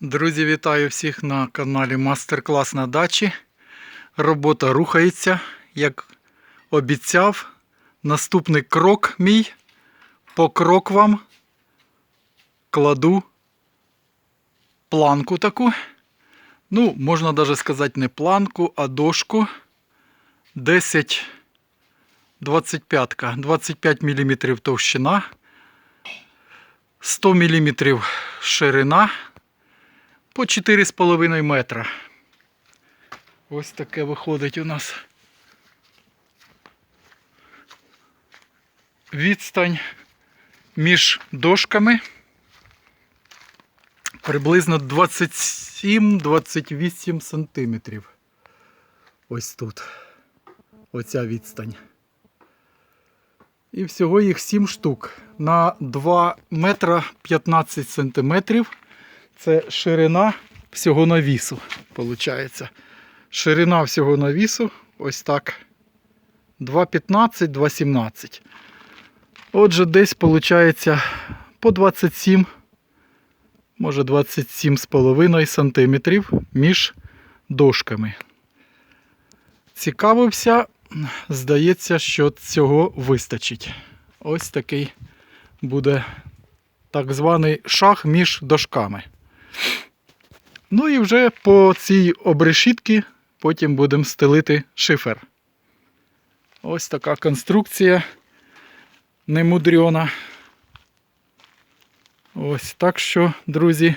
Друзі, вітаю всіх на каналі Мастер-клас на дачі. Робота рухається, як обіцяв. Наступний крок мій. По кроквам кладу планку таку. Ну, можна навіть сказати, не планку, а дошку. 10 25, 25 мм товщина, 100 мм ширина по 4,5 метра. Ось таке виходить у нас. Відстань між дошками приблизно 27-28 сантиметрів. Ось тут. Оця відстань. І всього їх 7 штук. На 2 метра 15 сантиметрів. Це ширина всього навісу, виходить. Ширина всього навісу ось так. 2,15, 2,17. Отже, десь виходить по 27, може 27,5 сантиметрів між дошками. Цікавився, здається, що цього вистачить. Ось такий буде так званий шаг між дошками. Ну і вже по цій обрешітці потім будемо стелити шифер. Ось така конструкція немудрена. Ось так що, друзі,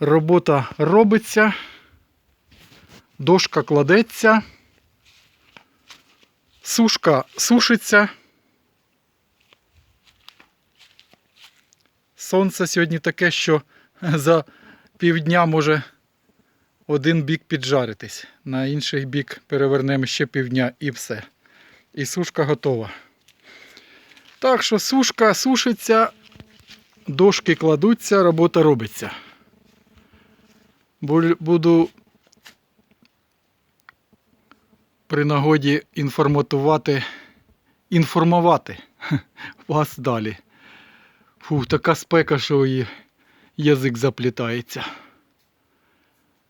робота робиться, дошка кладеться, сушка сушиться. Сонце сьогодні таке, що за півдня може один бік піджаритись, на інший бік перевернемо ще півдня і все. І сушка готова. Так що сушка сушиться, дошки кладуться, робота робиться. Буду при нагоді інформатувати, інформувати вас далі. Фу, така спека, що і язик заплітається.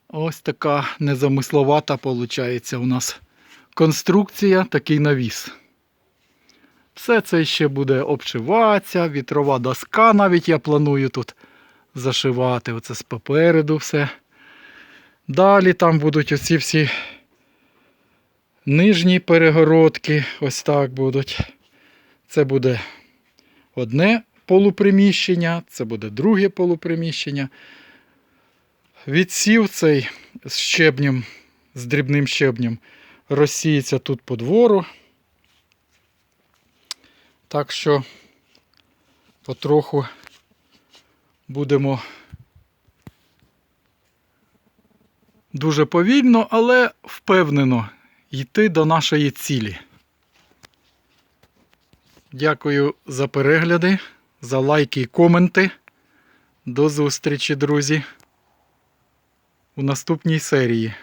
Ось така незамисловата виходить у нас конструкція, такий навіс. Все це ще буде обшиватися, вітрова доска навіть я планую тут зашивати. Оце з попереду все. Далі там будуть оці всі нижні перегородки. Ось так будуть. Це буде одне полуприміщення, це буде друге полуприміщення. Відсів цей з щебнем, з дрібним щебнем, розсіється тут по двору. Так що потроху будемо дуже повільно, але впевнено йти до нашої цілі. Дякую за перегляди, за лайки і коменти. До зустрічі, друзі, у наступній серії.